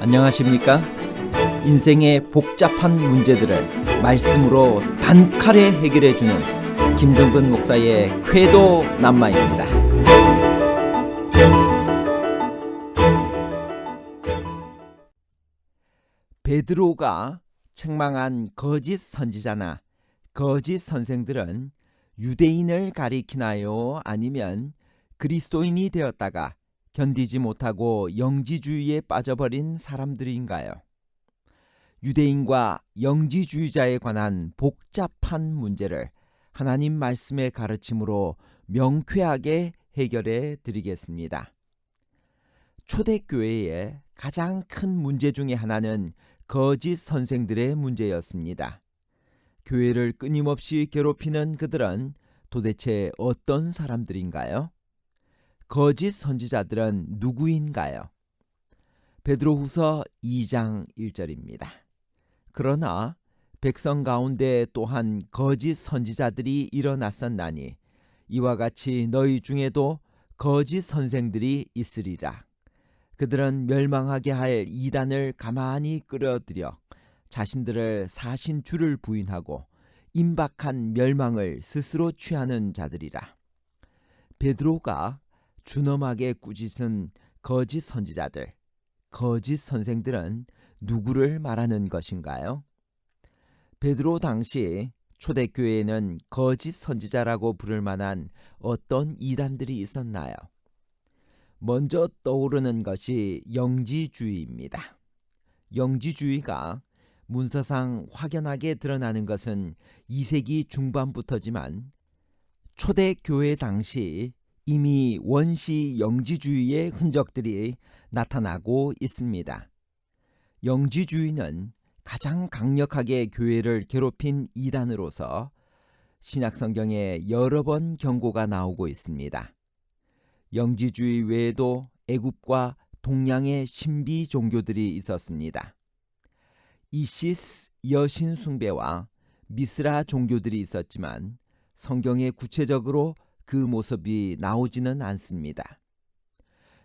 안녕하십니까? 인생의 복잡한 문제들을 말씀으로 단칼에 해결해 주는 김종근 목사의 쾌도 남마입니다. 베드로가 책망한 거짓 선지자나 거짓 선생들은 유대인을 가리키나요? 아니면 그리스도인이 되었다가 견디지 못하고 영지주의에 빠져버린 사람들인가요? 유대인과 영지주의자에 관한 복잡한 문제를 하나님 말씀의 가르침으로 명쾌하게 해결해 드리겠습니다. 초대교회의 가장 큰 문제 중의 하나는 거짓 선생들의 문제였습니다. 교회를 끊임없이 괴롭히는 그들은 도대체 어떤 사람들인가요? 거짓 선지자들은 누구인가요? 베드로후서 2장 1절입니다. 그러나 백성 가운데 또한 거짓 선지자들이 일어났었나니 이와 같이 너희 중에도 거짓 선생들이 있으리라. 그들은 멸망하게 할 이단을 가만히 끌어들여 자신들을 사신 주를 부인하고 임박한 멸망을 스스로 취하는 자들이라. 베드로가 준엄하게 꾸짖은 거짓 선지자들, 거짓 선생들은 누구를 말하는 것인가요? 베드로 당시 초대교회에는 거짓 선지자라고 부를 만한 어떤 이단들이 있었나요? 먼저 떠오르는 것이 영지주의입니다. 영지주의가 문서상 확연하게 드러나는 것은 2세기 중반부터지만 초대교회 당시 이미 원시 영지주의의 흔적들이 나타나고 있습니다. 영지주의는 가장 강력하게 교회를 괴롭힌 이단으로서 신약성경에 여러 번 경고가 나오고 있습니다. 영지주의 외에도 애굽과 동양의 신비 종교들이 있었습니다. 이시스 여신 숭배와 미스라 종교들이 있었지만 성경에 구체적으로 그 모습이 나오지는 않습니다.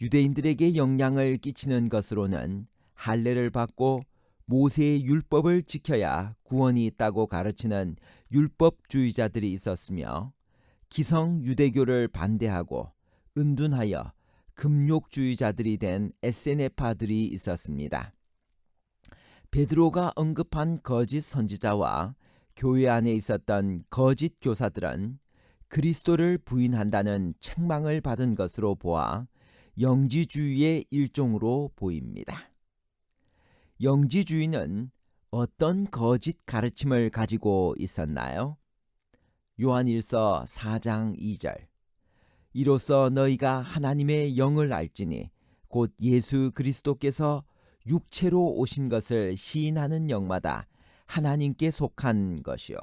유대인들에게 영향을 끼치는 것으로는 할례를 받고 모세의 율법을 지켜야 구원이 있다고 가르치는 율법주의자들이 있었으며 기성 유대교를 반대하고 은둔하여 금욕주의자들이 된 에세네파들이 있었습니다. 베드로가 언급한 거짓 선지자와 교회 안에 있었던 거짓 교사들은 그리스도를 부인한다는 책망을 받은 것으로 보아 영지주의의 일종으로 보입니다. 영지주의는 어떤 거짓 가르침을 가지고 있었나요? 요한일서 4장 2절 이로써 너희가 하나님의 영을 알지니 곧 예수 그리스도께서 육체로 오신 것을 시인하는 영마다 하나님께 속한 것이요.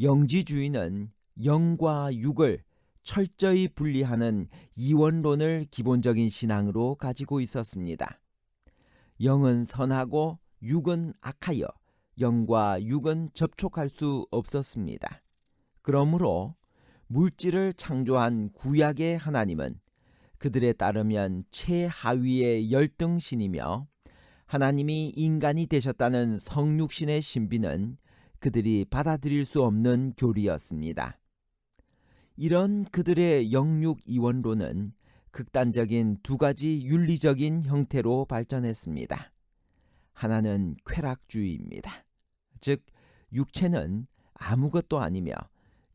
영지주의는 영과 육을 철저히 분리하는 이원론을 기본적인 신앙으로 가지고 있었습니다. 영은 선하고 육은 악하여 영과 육은 접촉할 수 없었습니다. 그러므로 물질을 창조한 구약의 하나님은 그들에 따르면 최하위의 열등신이며 하나님이 인간이 되셨다는 성육신의 신비는 그들이 받아들일 수 없는 교리였습니다. 이런 그들의 영육 이원론은 극단적인 두 가지 윤리적인 형태로 발전했습니다. 하나는 쾌락주의입니다. 즉, 육체는 아무것도 아니며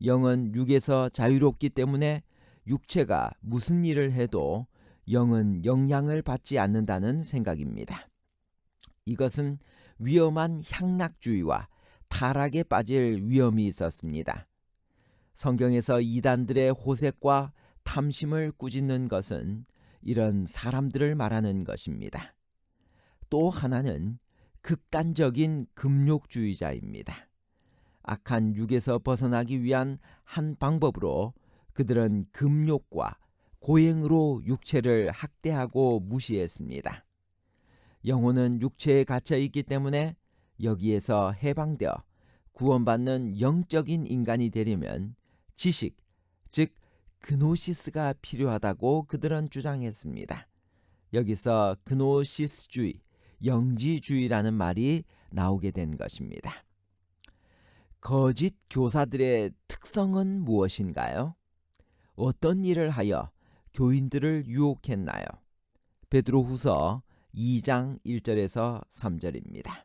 영은 육에서 자유롭기 때문에 육체가 무슨 일을 해도 영은 영향을 받지 않는다는 생각입니다. 이것은 위험한 향락주의와 타락에 빠질 위험이 있었습니다. 성경에서 이단들의 호색과 탐심을 꾸짖는 것은 이런 사람들을 말하는 것입니다. 또 하나는 극단적인 금욕주의자입니다. 악한 육에서 벗어나기 위한 한 방법으로 그들은 금욕과 고행으로 육체를 학대하고 무시했습니다. 영혼은 육체에 갇혀 있기 때문에 여기에서 해방되어 구원받는 영적인 인간이 되려면 지식, 즉 그노시스가 필요하다고 그들은 주장했습니다. 여기서 그노시스주의, 영지주의라는 말이 나오게 된 것입니다. 거짓 교사들의 특성은 무엇인가요? 어떤 일을 하여 교인들을 유혹했나요? 베드로후서 2장 1절에서 3절입니다.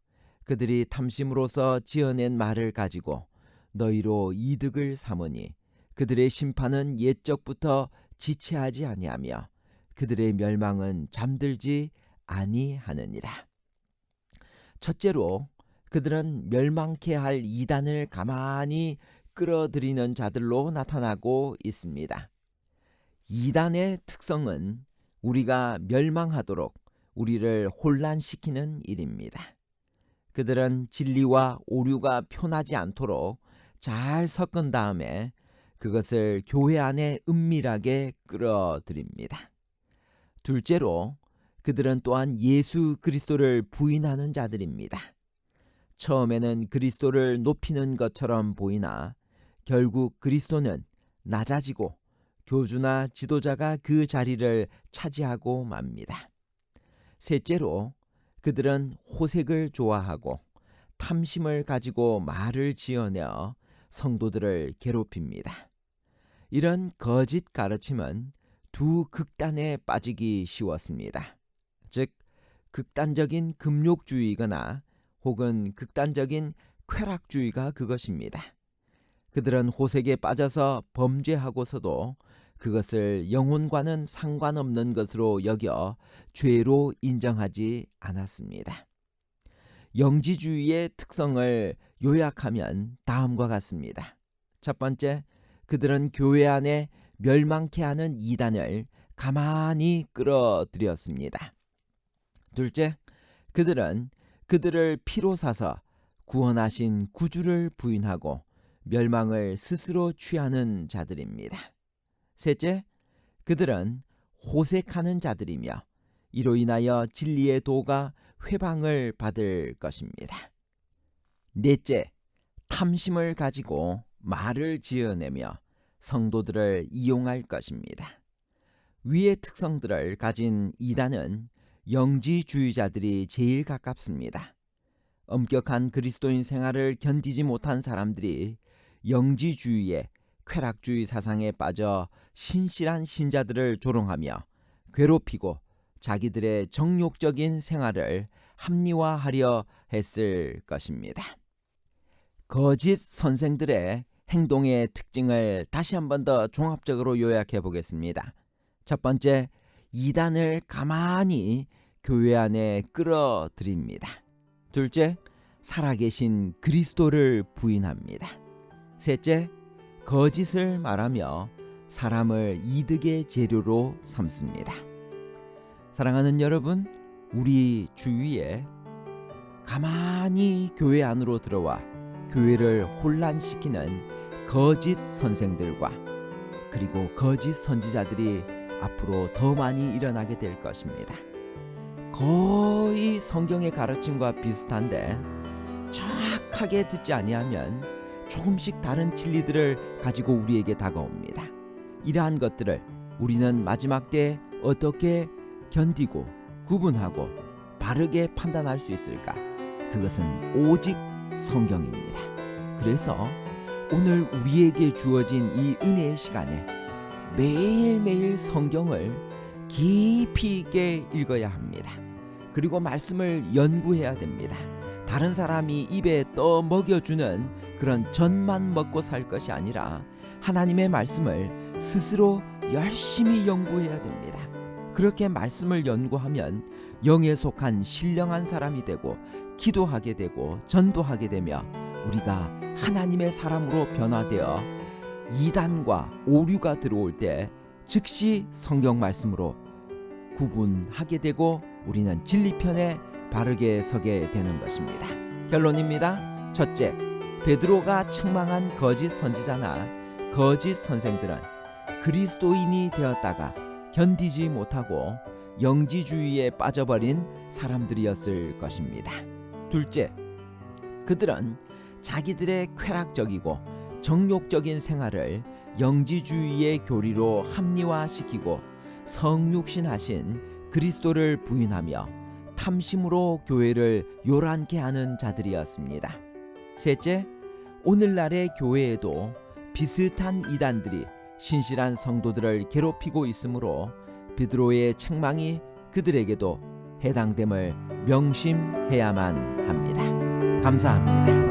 그들이 탐심으로서 지어낸 말을 가지고 너희로 이득을 삼으니 그들의 심판은 옛적부터 지체하지 아니하며 그들의 멸망은 잠들지 아니하느니라. 첫째로 그들은 멸망케 할 이단을 가만히 끌어들이는 자들로 나타나고 있습니다. 이단의 특성은 우리가 멸망하도록 우리를 혼란시키는 일입니다. 그들은 진리와 오류가 표나지 않도록 잘 섞은 다음에 그것을 교회 안에 은밀하게 끌어들입니다. 둘째로 그들은 또한 예수 그리스도를 부인하는 자들입니다. 처음에는 그리스도를 높이는 것처럼 보이나 결국 그리스도는 낮아지고 교주나 지도자가 그 자리를 차지하고 맙니다. 셋째로 그들은 호색을 좋아하고 탐심을 가지고 말을 지어내어 성도들을 괴롭힙니다. 이런 거짓 가르침은 두 극단에 빠지기 쉬웠습니다. 즉, 극단적인 금욕주의거나 혹은 극단적인 쾌락주의가 그것입니다. 그들은 호색에 빠져서 범죄하고서도 그것을 영혼과는 상관없는 것으로 여겨 죄로 인정하지 않았습니다. 영지주의의 특성을 요약하면 다음과 같습니다. 첫 번째, 그들은 교회 안에 멸망케 하는 이단을 가만히 끌어들였습니다. 둘째, 그들은 그들을 피로 사서 구원하신 구주를 부인하고 멸망을 스스로 취하는 자들입니다. 셋째, 그들은 호색하는 자들이며 이로 인하여 진리의 도가 회방을 받을 것입니다. 넷째, 탐심을 가지고 말을 지어내며 성도들을 이용할 것입니다. 위의 특성들을 가진 이단은 영지주의자들이 제일 가깝습니다. 엄격한 그리스도인 생활을 견디지 못한 사람들이 영지주의의 쾌락주의 사상에 빠져 신실한 신자들을 조롱하며 괴롭히고 자기들의 정욕적인 생활을 합리화하려 했을 것입니다. 거짓 선생들의 행동의 특징을 다시 한 번 더 종합적으로 요약해 보겠습니다. 첫 번째, 이단을 가만히 교회 안에 끌어들입니다. 둘째, 살아계신 그리스도를 부인합니다. 셋째, 거짓을 말하며 사람을 이득의 재료로 삼습니다. 사랑하는 여러분, 우리 주위에 가만히 교회 안으로 들어와 교회를 혼란시키는 거짓 선생들과 그리고 거짓 선지자들이 앞으로 더 많이 일어나게 될 것입니다. 거의 성경의 가르침과 비슷한데 정확하게 듣지 아니하면 조금씩 다른 진리들을 가지고 우리에게 다가옵니다. 이러한 것들을 우리는 마지막 때 어떻게 견디고 구분하고 바르게 판단할 수 있을까? 그것은 오직 성경입니다. 그래서 오늘 우리에게 주어진 이 은혜의 시간에 매일매일 성경을 깊이 있게 읽어야 합니다. 그리고 말씀을 연구해야 됩니다. 다른 사람이 입에 떠 먹여주는 그런 전만 먹고 살 것이 아니라 하나님의 말씀을 스스로 열심히 연구해야 됩니다. 그렇게 말씀을 연구하면 영에 속한 신령한 사람이 되고 기도하게 되고 전도하게 되며 우리가 하나님의 사람으로 변화되어 이단과 오류가 들어올 때 즉시 성경 말씀으로 구분하게 되고 우리는 진리편에 바르게 서게 되는 것입니다. 결론입니다. 첫째, 베드로가 책망한 거짓 선지자나 거짓 선생들은 그리스도인이 되었다가 견디지 못하고 영지주의에 빠져버린 사람들이었을 것입니다. 둘째, 그들은 자기들의 쾌락적이고 정욕적인 생활을 영지주의의 교리로 합리화시키고 성육신하신 그리스도를 부인하며 탐심으로 교회를 요란케 하는 자들이었습니다. 셋째, 오늘날의 교회에도 비슷한 이단들이 신실한 성도들을 괴롭히고 있으므로 베드로의 책망이 그들에게도 해당됨을 명심해야만 합니다. 감사합니다.